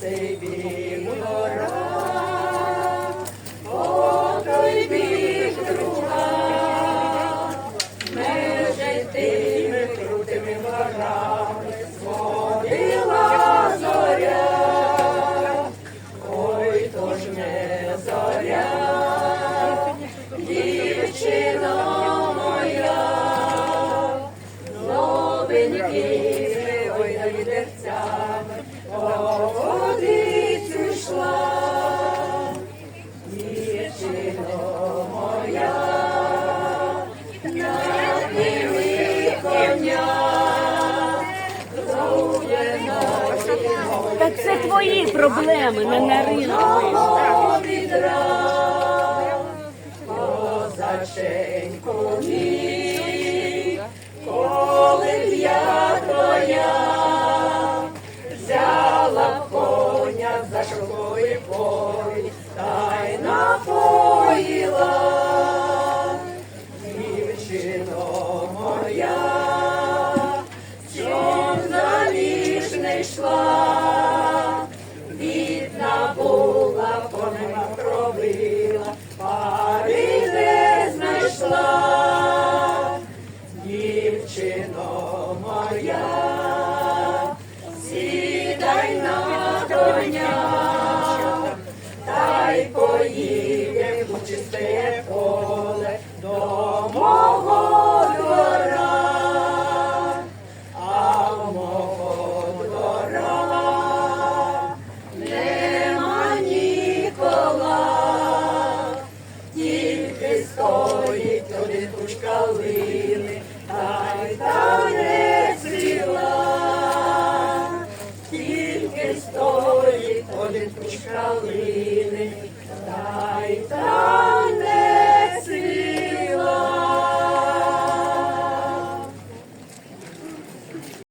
сей бік гора, по той друга, меже тими крутими горами сходила зоря, ой, то ж не зоря, дівчино моя, новенькими, ой, да відерцями, це твої проблеми, не на ринку. коли я твоя, взяла коня за шовковий полі, та й напоїла, дівчино моя, чом заліж чисте поле до мого двора. А мого двора нема нікола, тільки стоїть куч калини, та й та не цвіла. Тільки стоїть куч калини,